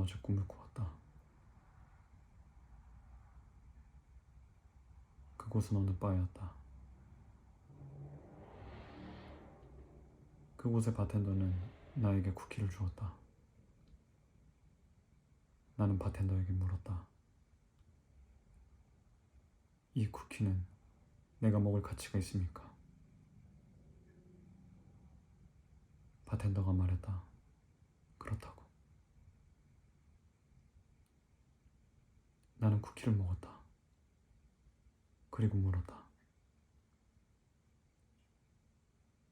어제 꿈을 꾸었다. 그곳은 어느 바였다. 그곳의 바텐더는 나에게 쿠키를 주었다. 나는 바텐더에게 물었다. 이 쿠키는 내가 먹을 가치가 있습니까? 바텐더가 말했다. 그렇다고. 나는 쿠키를 먹었다. 그리고 물었다.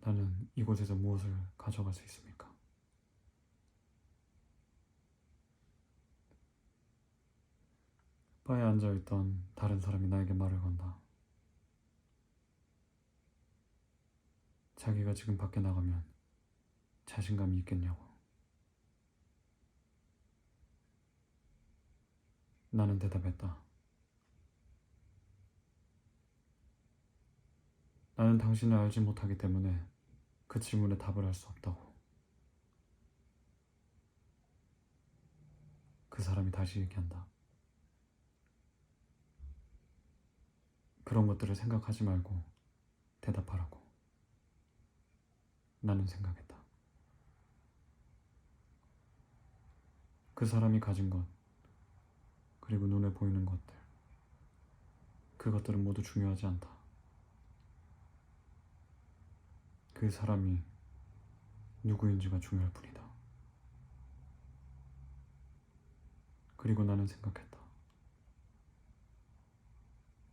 나는 이곳에서 무엇을 가져갈 수 있습니까? 바에 앉아있던 다른 사람이 나에게 말을 건다. 자기가 지금 밖에 나가면 자신감이 있겠냐고. 나는 대답했다. 나는 당신을 알지 못하기 때문에 그 질문에 답을 할 수 없다고. 그 사람이 다시 얘기한다. 그런 것들을 생각하지 말고 대답하라고. 나는 생각했다. 그 사람이 가진 것, 그리고 눈에 보이는 것들, 그것들은 모두 중요하지 않다. 그 사람이 누구인지가 중요할 뿐이다. 그리고 나는 생각했다.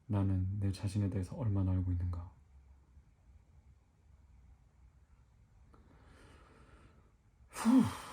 나는 내 자신에 대해서 얼마나 알고 있는가. 후.